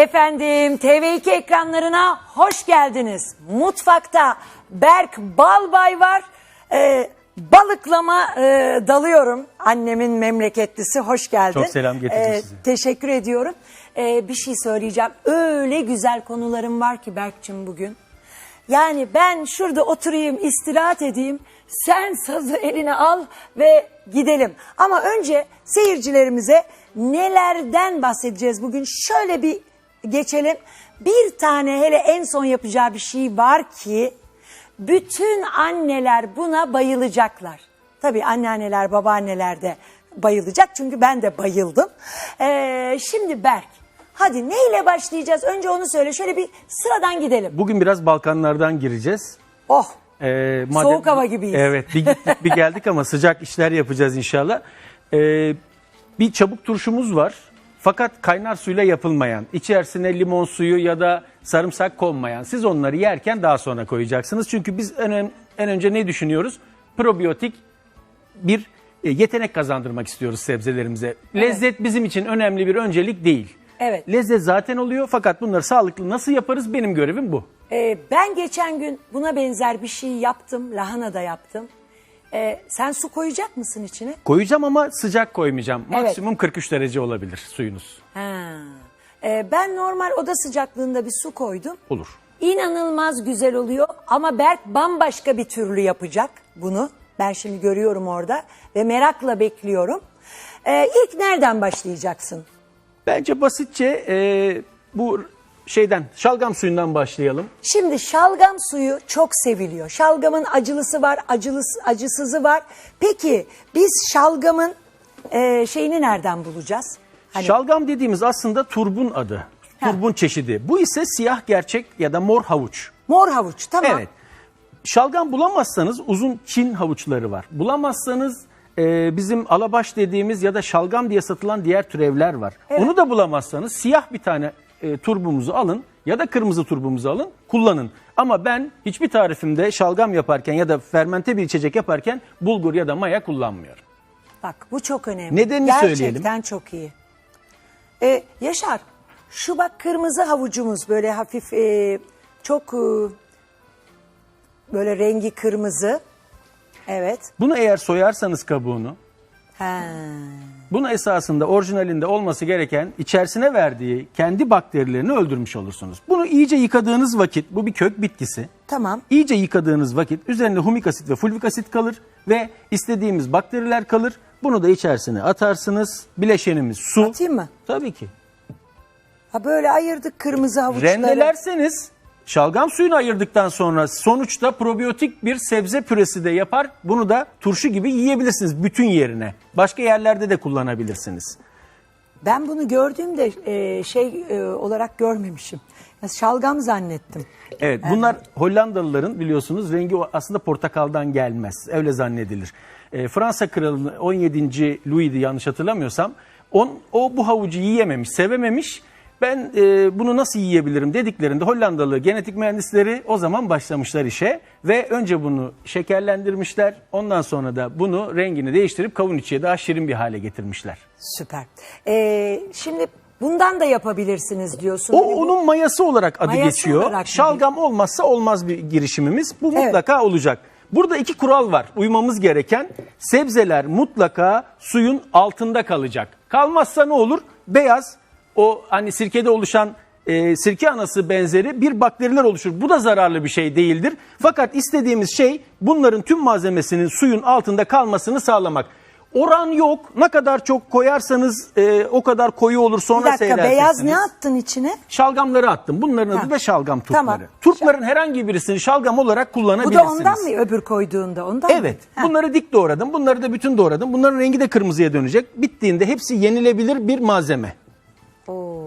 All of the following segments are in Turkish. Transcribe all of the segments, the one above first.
Efendim TV2 ekranlarına hoş geldiniz. Mutfakta Berk Balbay var. Ee, balıklama e, dalıyorum. Annemin memleketlisi hoş geldin. Çok selam getirdim size. Teşekkür ediyorum. Ee, bir şey söyleyeceğim. Öyle güzel konularım var ki Berk'cim bugün. Yani ben şurada oturayım, istirahat edeyim. Sen sazı eline al ve gidelim. Ama önce seyircilerimize nelerden bahsedeceğiz bugün? Şöyle bir geçelim. Bir tane hele en son yapacağı bir şey var ki bütün anneler buna bayılacaklar. Tabii anneanneler, babaanneler de bayılacak çünkü ben de bayıldım. Ee, şimdi Berk, hadi neyle başlayacağız? Önce onu söyle. Şöyle bir sıradan gidelim. Bugün biraz Balkanlardan gireceğiz. Oh, Ee, Soğuk hava gibiyiz. Evet bir gittik bir geldik ama sıcak işler yapacağız inşallah. Ee, bir çabuk turşumuz var. Fakat kaynar suyla yapılmayan, içerisine limon suyu ya da sarımsak konmayan. Siz onları yerken daha sonra koyacaksınız. Çünkü biz en, en önce ne düşünüyoruz? Probiyotik bir e, yetenek kazandırmak istiyoruz sebzelerimize. Lezzet bizim için önemli bir öncelik değil. Evet. Lezzet zaten oluyor fakat bunları sağlıklı nasıl yaparız benim görevim bu. Ee, ben geçen gün buna benzer bir şey yaptım. Lahana da yaptım. Ee, sen su koyacak mısın içine? Koyacağım ama sıcak koymayacağım. Evet. Maksimum 43 derece olabilir suyunuz. Ha. Ee, ben normal oda sıcaklığında bir su koydum. Olur. İnanılmaz güzel oluyor ama Berk bambaşka bir türlü yapacak bunu. Ben şimdi görüyorum orada ve merakla bekliyorum. Ee, ilk nereden başlayacaksın? Bence basitçe e, bu şeyden şalgam suyundan başlayalım. Şimdi şalgam suyu çok seviliyor. Şalgamın acılısı var, acılısı, acısızı var. Peki biz şalgamın e, şeyini nereden bulacağız? Hani Şalgam dediğimiz aslında turbun adı. Turbun çeşidi. Bu ise siyah gerçek ya da mor havuç. mor havuç tamam. Evet. Şalgam bulamazsanız uzun Çin havuçları var. Bulamazsanız e, bizim alabaş dediğimiz ya da şalgam diye satılan diğer türevler var. Onu da bulamazsanız siyah bir tane e, turbumuzu alın ya da kırmızı turbumuzu alın kullanın. Ama ben hiçbir tarifimde şalgam yaparken ya da fermente bir içecek yaparken bulgur ya da maya kullanmıyorum. Bak bu çok önemli. Nedenini Gerçekten söyleyelim. çok iyi. E, Yaşar şu bak kırmızı havucumuz böyle hafif e, çok e, böyle rengi kırmızı. Evet. Bunu eğer soyarsanız kabuğunu Ha. Bunu esasında orijinalinde olması gereken içerisine verdiği kendi bakterilerini öldürmüş olursunuz. Bunu iyice yıkadığınız vakit bu bir kök bitkisi. Tamam. İyice yıkadığınız vakit üzerinde humik asit ve fulvik asit kalır ve istediğimiz bakteriler kalır. Bunu da içerisine atarsınız. Bileşenimiz su. Atayım mı? Tabii ki. Ha böyle ayırdık kırmızı havuçları. Rendelerseniz şalgam suyunu ayırdıktan sonra sonuçta probiyotik bir sebze püresi de yapar. Bunu da turşu gibi yiyebilirsiniz bütün yerine. Başka yerlerde de kullanabilirsiniz. Ben bunu gördüğümde e, şey e, olarak görmemişim. Şalgam zannettim. Evet bunlar Hollandalıların biliyorsunuz rengi aslında portakaldan gelmez. Öyle zannedilir. E, Fransa kralı 17. Louis'di yanlış hatırlamıyorsam. On, o bu havucu yiyememiş, sevememiş. Ben e, bunu nasıl yiyebilirim dediklerinde Hollandalı genetik mühendisleri o zaman başlamışlar işe. Ve önce bunu şekerlendirmişler. Ondan sonra da bunu rengini değiştirip kavun içiye daha şirin bir hale getirmişler. Süper. E, şimdi bundan da yapabilirsiniz diyorsun. O Hani bu- onun mayası olarak adı Mayası geçiyor. olarak mı? Şalgam olmazsa olmaz bir girişimimiz. Bu Evet. mutlaka olacak. Burada iki kural var uymamız gereken. Sebzeler mutlaka suyun altında kalacak. Kalmazsa ne olur? Beyaz o hani sirkede oluşan e, sirke anası benzeri bir bakteriler oluşur. Bu da zararlı bir şey değildir. Fakat istediğimiz şey bunların tüm malzemesinin suyun altında kalmasını sağlamak. Oran yok. Ne kadar çok koyarsanız e, o kadar koyu olur sonra bir dakika beyaz ne attın içine? Şalgamları attım. Bunların Ha. adı da şalgam turpları. Tamam. Turpların herhangi birisini şalgam olarak Bu kullanabilirsiniz. da ondan mı öbür koyduğunda ondan mı? Evet. Ha. Bunları dik doğradım. Bunları da bütün doğradım. Bunların rengi de kırmızıya dönecek. Bittiğinde hepsi yenilebilir bir malzeme.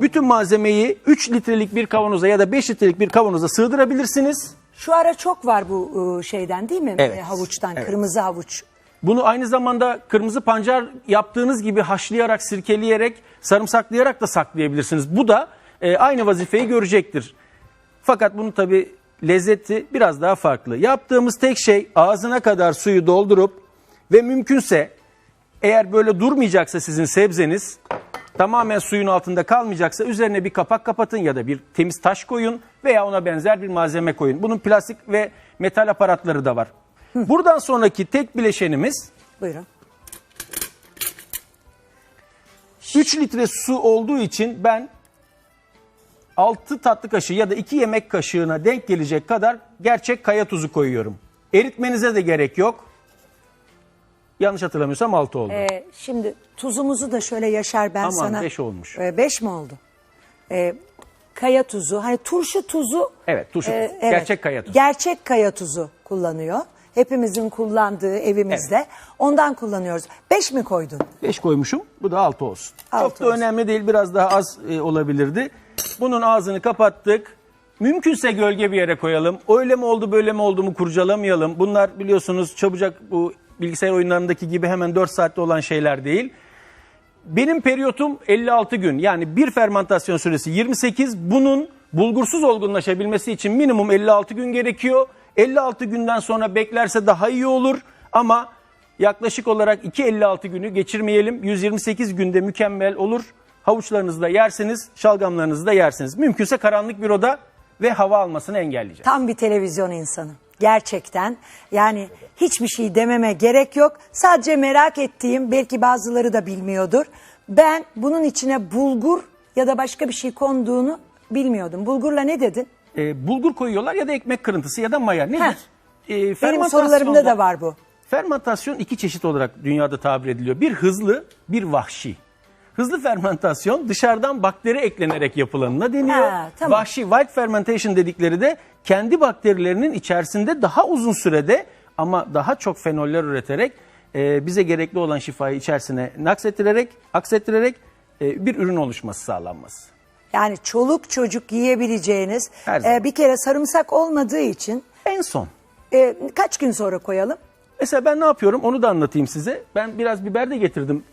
Bütün malzemeyi 3 litrelik bir kavanoza ya da 5 litrelik bir kavanoza sığdırabilirsiniz. Şu ara çok var bu e, şeyden değil mi? Evet. E, Havuçtan, Evet. kırmızı havuç. Bunu aynı zamanda kırmızı pancar yaptığınız gibi haşlayarak, sirkeleyerek, sarımsaklayarak da saklayabilirsiniz. Bu da e, aynı vazifeyi görecektir. Fakat bunun tabi lezzeti biraz daha farklı. Yaptığımız tek şey ağzına kadar suyu doldurup ve mümkünse eğer böyle durmayacaksa sizin sebzeniz tamamen suyun altında kalmayacaksa üzerine bir kapak kapatın ya da bir temiz taş koyun veya ona benzer bir malzeme koyun. Bunun plastik ve metal aparatları da var. Buradan sonraki tek bileşenimiz Buyurun. 3 litre su olduğu için ben 6 tatlı kaşığı ya da 2 yemek kaşığına denk gelecek kadar gerçek kaya tuzu koyuyorum. Eritmenize de gerek yok. Yanlış hatırlamıyorsam 6 oldu. Ee, şimdi tuzumuzu da şöyle Yaşar ben Aman, sana. beş olmuş. Ee, beş mi oldu? Ee, kaya tuzu. Hani turşu tuzu. Evet, turşu e, tuzu. Gerçek kaya tuzu. Gerçek kaya tuzu kullanıyor. Hepimizin kullandığı evimizde. Ondan kullanıyoruz. Beş mi koydun? 5 koymuşum. Bu da 6 olsun. Altı Çok da olsun. önemli değil. Biraz daha az e, olabilirdi. Bunun ağzını kapattık. Mümkünse gölge bir yere koyalım. Öyle mi oldu böyle mi oldu mu kurcalamayalım. Bunlar biliyorsunuz çabucak bu bilgisayar oyunlarındaki gibi hemen 4 saatte olan şeyler değil. Benim periyotum 56 gün. Yani bir fermentasyon süresi 28. Bunun bulgursuz olgunlaşabilmesi için minimum 56 gün gerekiyor. 56 günden sonra beklerse daha iyi olur. Ama yaklaşık olarak 2-56 günü geçirmeyelim. 128 günde mükemmel olur. Havuçlarınızı da yersiniz, şalgamlarınızı da yersiniz. Mümkünse karanlık bir oda ve hava almasını engelleyeceğiz. Tam bir televizyon insanı. Gerçekten. Yani hiçbir şey dememe gerek yok. Sadece merak ettiğim belki bazıları da bilmiyordur. Ben bunun içine bulgur ya da başka bir şey konduğunu bilmiyordum. Bulgurla ne dedin? Ee, bulgur koyuyorlar ya da ekmek kırıntısı ya da maya. Nedir? Ee, Benim sorularımda da var bu. Fermentasyon iki çeşit olarak dünyada tabir ediliyor. Bir hızlı, bir vahşi. Hızlı fermentasyon dışarıdan bakteri eklenerek yapılanına deniyor. Ha, tamam. Vahşi, wild fermentation dedikleri de kendi bakterilerinin içerisinde daha uzun sürede ama daha çok fenoller üreterek e, bize gerekli olan şifayı içerisine naksettirerek, aksettirerek e, bir ürün oluşması sağlanması. Yani çoluk çocuk yiyebileceğiniz Her zaman. e, bir kere sarımsak olmadığı için En son e, kaç gün sonra koyalım? Mesela ben ne yapıyorum onu da anlatayım size. Ben biraz biber de getirdim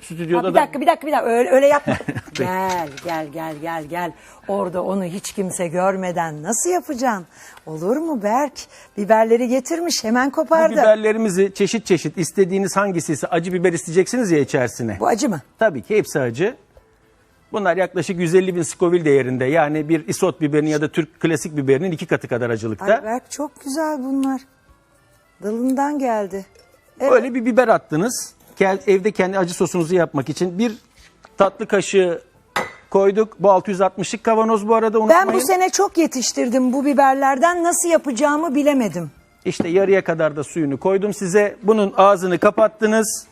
stüdyoda Ha, bir da. dakika bir dakika bir dakika öyle, öyle yapma. gel gel gel gel gel. Orada onu hiç kimse görmeden nasıl yapacaksın? Olur mu Berk? Biberleri getirmiş hemen Bu kopardı. biberlerimizi çeşit çeşit istediğiniz hangisi ise acı biber isteyeceksiniz ya içerisine. Bu acı mı? Tabii ki hepsi acı. Bunlar yaklaşık 150 bin Scoville değerinde. Yani bir isot biberinin ya da Türk klasik biberinin iki katı kadar acılıkta. Ay Berk çok güzel bunlar. Dalından geldi. Evet. Öyle bir biber attınız. Evde kendi acı sosunuzu yapmak için bir tatlı kaşığı koyduk. Bu 660'lık kavanoz bu arada unutmayın. Ben bu sene çok yetiştirdim bu biberlerden. Nasıl yapacağımı bilemedim. İşte yarıya kadar da suyunu koydum size. Bunun ağzını kapattınız.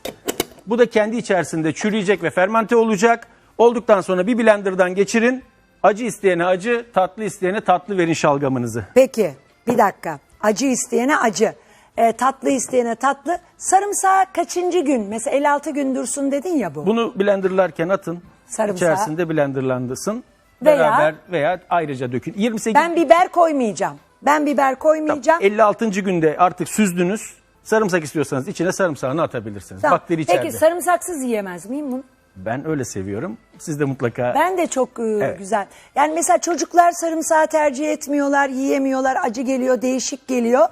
Bu da kendi içerisinde çürüyecek ve fermente olacak. Olduktan sonra bir blenderdan geçirin. Acı isteyene acı, tatlı isteyene tatlı verin şalgamınızı. Peki bir dakika. Acı isteyene acı. E, tatlı isteyene tatlı. Sarımsağı kaçıncı gün? Mesela 56 gün dursun dedin ya bu. Bunu blenderlarken atın. Sarımsağı. İçerisinde blenderlandırsın. Veya- Beraber veya ayrıca dökün. 28 Ben biber koymayacağım. Ben biber koymayacağım. 56. günde artık süzdünüz. Sarımsak istiyorsanız içine sarımsağını atabilirsiniz. Tamam. Bakteri içeride. Peki sarımsaksız yiyemez miyim bunu? Ben öyle seviyorum. Siz de mutlaka Ben de çok e, güzel. Yani mesela çocuklar sarımsağı tercih etmiyorlar, yiyemiyorlar, acı geliyor, değişik geliyor.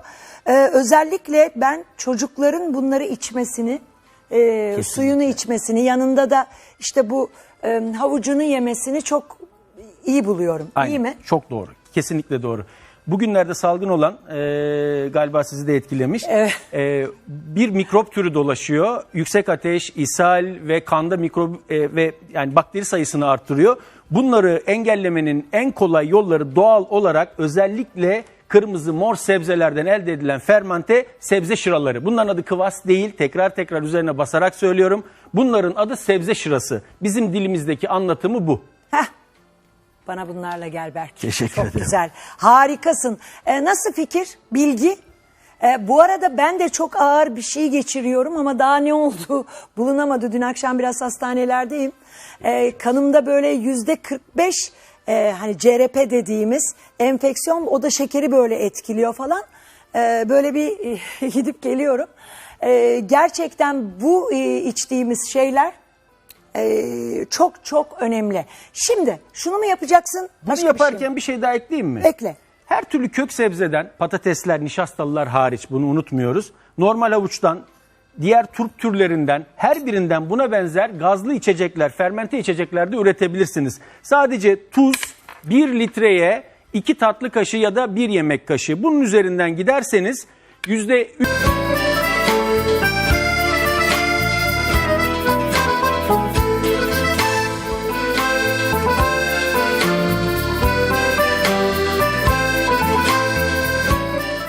Ee, özellikle ben çocukların bunları içmesini, e, suyunu içmesini, yanında da işte bu e, havucunu yemesini çok iyi buluyorum. Aynen. İyi mi? Çok doğru. Kesinlikle doğru. Bugünlerde salgın olan e, galiba sizi de etkilemiş. Evet. E, bir mikrop türü dolaşıyor. Yüksek ateş, ishal ve kanda mikrop e, ve yani bakteri sayısını arttırıyor. Bunları engellemenin en kolay yolları doğal olarak özellikle kırmızı mor sebzelerden elde edilen fermente sebze şıraları. Bunların adı kıvas değil. Tekrar tekrar üzerine basarak söylüyorum. Bunların adı sebze şırası. Bizim dilimizdeki anlatımı bu. Heh. Bana bunlarla gel Berk. Teşekkür Çok ederim. güzel. Harikasın. Ee, nasıl fikir? Bilgi? Ee, bu arada ben de çok ağır bir şey geçiriyorum ama daha ne oldu bulunamadı. Dün akşam biraz hastanelerdeyim. Ee, kanımda böyle yüzde 45 e, hani CRP dediğimiz enfeksiyon o da şekeri böyle etkiliyor falan. Ee, böyle bir e, gidip geliyorum. Ee, gerçekten bu e, içtiğimiz şeyler ee, çok çok önemli. Şimdi şunu mu yapacaksın? Bunu Başka bir yaparken şey mi? bir şey daha ekleyeyim mi? Ekle. Her türlü kök sebzeden patatesler, nişastalılar hariç bunu unutmuyoruz. Normal havuçtan diğer turp türlerinden her birinden buna benzer gazlı içecekler, fermente içecekler de üretebilirsiniz. Sadece tuz 1 litreye 2 tatlı kaşığı ya da 1 yemek kaşığı bunun üzerinden giderseniz %3